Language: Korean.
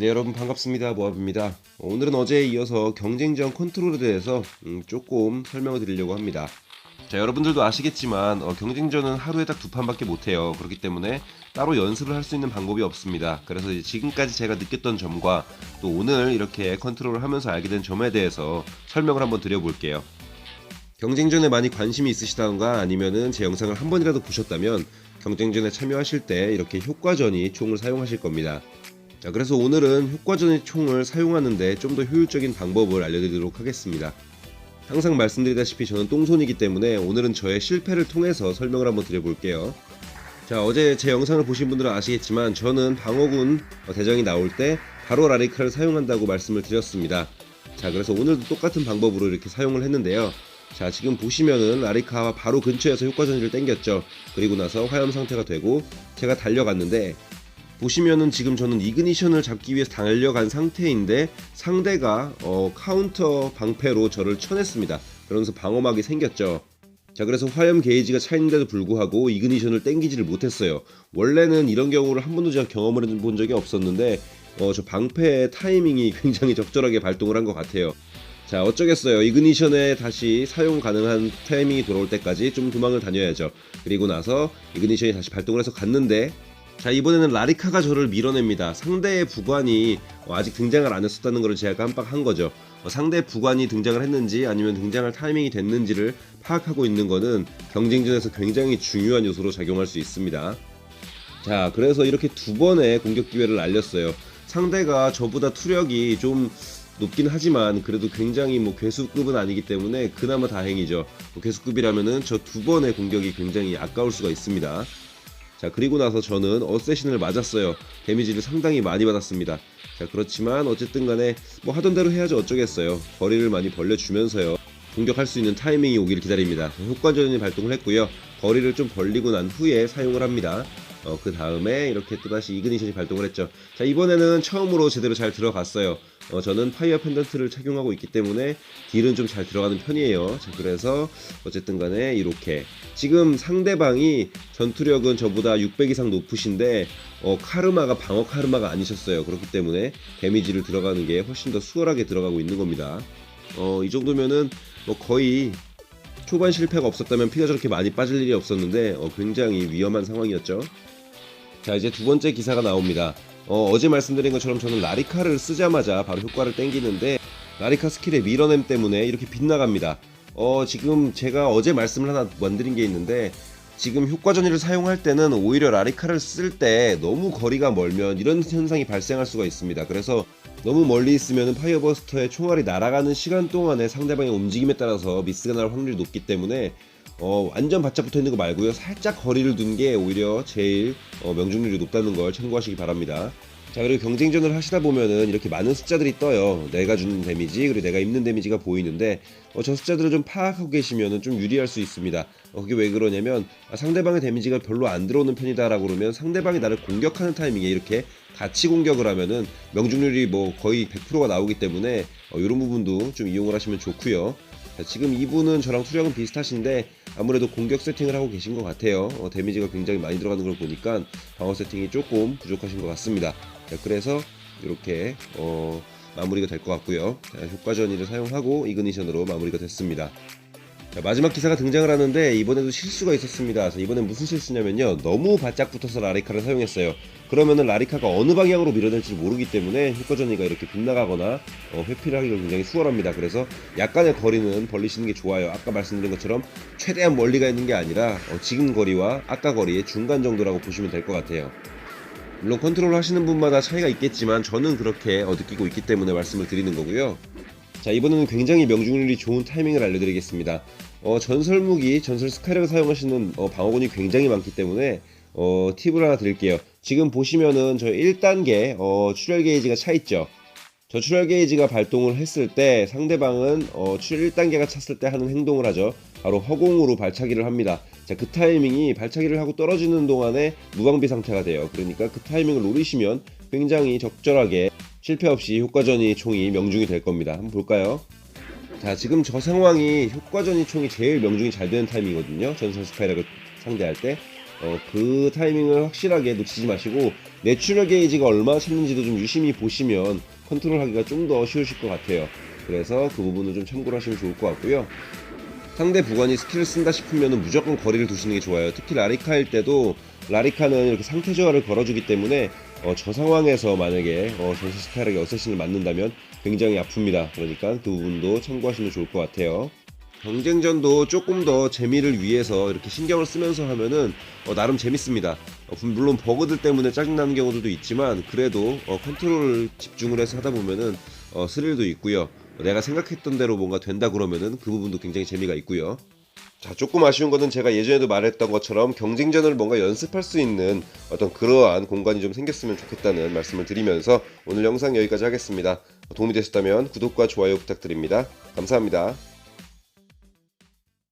네 여러분 반갑습니다. 모압입니다. 오늘은 어제에 이어서 경쟁전 컨트롤에 대해서 음, 조금 설명을 드리려고 합니다. 자 여러분들도 아시겠지만 어, 경쟁전은 하루에 딱 두 판밖에 못해요. 그렇기 때문에 따로 연습을 할 수 있는 방법이 없습니다. 그래서 지금까지 제가 느꼈던 점과 또 오늘 이렇게 컨트롤을 하면서 알게 된 점에 대해서 설명을 한번 드려볼게요. 경쟁전에 많이 관심이 있으시다던가 아니면은 제 영상을 한 번이라도 보셨다면 경쟁전에 참여하실 때 이렇게 효과전이 총을 사용하실 겁니다 자, 그래서 오늘은 효과전의 총을 사용하는데 좀 더 효율적인 방법을 알려드리도록 하겠습니다. 항상 말씀드리다시피 저는 똥손이기 때문에 오늘은 저의 실패를 통해서 설명을 한번 드려볼게요. 자, 어제 제 영상을 보신 분들은 아시겠지만 저는 방어군 대장이 나올 때 바로 라리카를 사용한다고 말씀을 드렸습니다. 자, 그래서 오늘도 똑같은 방법으로 이렇게 사용을 했는데요. 자, 지금 보시면은 라리카와 바로 근처에서 효과전지를 땡겼죠. 그리고 나서 화염 상태가 되고 제가 달려갔는데 보시면은 지금 저는 이그니션을 잡기 위해서 달려간 상태인데 상대가 어, 카운터 방패로 저를 쳐냈습니다. 그러면서 방어막이 생겼죠. 자 그래서 화염 게이지가 차있는데도 불구하고 이그니션을 땡기지를 못했어요. 원래는 이런 경우를 한 번도 제가 경험을 해본 적이 없었는데 어, 저 방패의 타이밍이 굉장히 적절하게 발동을 한 것 같아요. 자 어쩌겠어요 이그니션에 다시 사용 가능한 타이밍이 돌아올 때까지 좀 도망을 다녀야죠 그리고 나서 이그니션이 다시 발동을 해서 갔는데 자 이번에는 라리카가 저를 밀어냅니다. 상대의 부관이 어, 아직 등장을 안 했었다는 것을 제가 깜빡한 거죠. 어, 상대 부관이 등장을 했는지 아니면 등장할 타이밍이 됐는지를 파악하고 있는 것은 경쟁전에서 굉장히 중요한 요소로 작용할 수 있습니다. 자 그래서 이렇게 두 번의 공격 기회를 날렸어요. 상대가 저보다 투력이 좀 높긴 하지만 그래도 굉장히 뭐 괴수급은 아니기 때문에 그나마 다행이죠. 뭐 괴수급이라면은 저 두 번의 공격이 굉장히 아까울 수가 있습니다. 자 그리고 나서 저는 어쌔신을 맞았어요. 데미지를 상당히 많이 받았습니다. 자 그렇지만 어쨌든 간에 뭐 하던 대로 해야지 어쩌겠어요. 거리를 많이 벌려주면서요. 공격할 수 있는 타이밍이 오기를 기다립니다. 효과전이 발동을 했고요. 거리를 좀 벌리고 난 후에 사용을 합니다 어, 그 다음에 이렇게 또다시 이그니션이 발동을 했죠. 자, 이번에는 처음으로 제대로 잘 들어갔어요. 어, 저는 파이어 펜던트를 착용하고 있기 때문에 딜은 좀 잘 들어가는 편이에요. 자, 그래서 어쨌든 간에 이렇게. 지금 상대방이 전투력은 저보다 600 이상 높으신데, 어, 카르마가 방어 카르마가 아니셨어요. 그렇기 때문에 데미지를 들어가는 게 훨씬 더 수월하게 들어가고 있는 겁니다. 어, 이 정도면은 뭐 거의 초반 실패가 없었다면 피가 저렇게 많이 빠질 일이 없었는데 어, 굉장히 위험한 상황이었죠. 자 이제 두 번째 기사가 나옵니다. 어, 제 말씀드린 것처럼 저는 라리카를 쓰자마자 바로 효과를 땡기는데 라리카 스킬의 밀어냄 때문에 이렇게 빗나갑니다. 어, 지금 제가 어제 말씀을 하나 만드린 게 있는데 지금 효과 전이를 사용할 때는 오히려 라리카를 쓸 때 너무 거리가 멀면 이런 현상이 발생할 수가 있습니다. 그래서 너무 멀리 있으면 파이어버스터의 총알이 날아가는 시간 동안에 상대방의 움직임에 따라서 미스가 날 확률이 높기 때문에 어, 완전 바짝 붙어 있는 거 말고요. 살짝 거리를 둔 게 오히려 제일 어, 명중률이 높다는 걸 참고하시기 바랍니다. 자 그리고 경쟁전을 하시다 보면은 이렇게 많은 숫자들이 떠요. 내가 주는 데미지 그리고 내가 입는 데미지가 보이는데 어, 저 숫자들을 좀 파악하고 계시면은 좀 유리할 수 있습니다. 어, 그게 왜 그러냐면 아, 상대방의 데미지가 별로 안 들어오는 편이다라고 그러면 상대방이 나를 공격하는 타이밍에 이렇게 같이 공격을 하면은 명중률이 뭐 거의 100%가 나오기 때문에 어, 이런 부분도 좀 이용을 하시면 좋고요. 자, 지금 이분은 저랑 수력은 비슷하신데 아무래도 공격 세팅을 하고 계신 것 같아요. 어, 데미지가 굉장히 많이 들어가는 걸 보니까 방어 세팅이 조금 부족하신 것 같습니다 자, 그래서 이렇게 어, 마무리가 될 것 같고요. 자, 효과 전이를 사용하고 이그니션으로 마무리가 됐습니다. 자, 마지막 기사가 등장을 하는데 이번에도 실수가 있었습니다. 이번엔 무슨 실수냐면요. 너무 바짝 붙어서 라리카를 사용했어요. 그러면은 라리카가 어느 방향으로 밀어낼지 모르기 때문에 효과전이가 이렇게 빗나가거나 어, 회피를 하기가 굉장히 수월합니다. 그래서 약간의 거리는 벌리시는 게 좋아요. 아까 말씀드린 것처럼 최대한 멀리가 있는 게 아니라 어, 지금 거리와 아까 거리의 중간 정도라고 보시면 될 것 같아요. 물론 컨트롤 하시는 분마다 차이가 있겠지만 저는 그렇게 어, 느끼고 있기 때문에 말씀을 드리는 거고요. 자 이번에는 굉장히 명중률이 좋은 타이밍을 알려드리겠습니다. 어, 전설 무기, 전설 스카이를 사용하시는 어, 방어군이 굉장히 많기 때문에 어, 팁을 하나 드릴게요. 지금 보시면은 저 1단계 어, 출혈 게이지가 차 있죠. 저 출혈 게이지가 발동을 했을 때 상대방은 어, 출혈 1단계가 찼을 때 하는 행동을 하죠. 바로 허공으로 발차기를 합니다. 자, 그 타이밍이 발차기를 하고 떨어지는 동안에 무방비 상태가 돼요. 그러니까 그 타이밍을 노리시면 굉장히 적절하게 실패 없이 효과전이 총이 명중이 될 겁니다. 한번 볼까요? 자, 지금 저 상황이 효과전이 총이 제일 명중이 잘 되는 타이밍이거든요. 전선 스파이라를 상대할 때. 어, 그 타이밍을 확실하게 놓치지 마시고 내추럴 게이지가 얼마나 찼는지도 좀 유심히 보시면 컨트롤하기가 좀 더 쉬우실 것 같아요. 그래서 그 부분을 좀 참고를 하시면 좋을 것 같고요. 상대 부관이 스킬을 쓴다 싶으면 무조건 거리를 두시는 게 좋아요. 특히 라리카일 때도 라리카는 이렇게 상태 저하를 걸어주기 때문에 어, 저 상황에서 만약에 어, 전세 스타일에게 어쌔신을 맞는다면 굉장히 아픕니다. 그러니까 그 부분도 참고하시면 좋을 것 같아요. 경쟁전도 조금 더 재미를 위해서 이렇게 신경을 쓰면서 하면은 어, 나름 재밌습니다. 어, 물론 버그들 때문에 짜증나는 경우들도 있지만 그래도 어, 컨트롤을 집중을 해서 하다 보면은 어, 스릴도 있고요. 내가 생각했던 대로 뭔가 된다 그러면은 그 부분도 굉장히 재미가 있고요. 자, 조금 아쉬운 거는 제가 예전에도 말했던 것처럼 경쟁전을 뭔가 연습할 수 있는 어떤 그러한 공간이 좀 생겼으면 좋겠다는 말씀을 드리면서 오늘 영상 여기까지 하겠습니다. 도움이 되셨다면 구독과 좋아요 부탁드립니다. 감사합니다.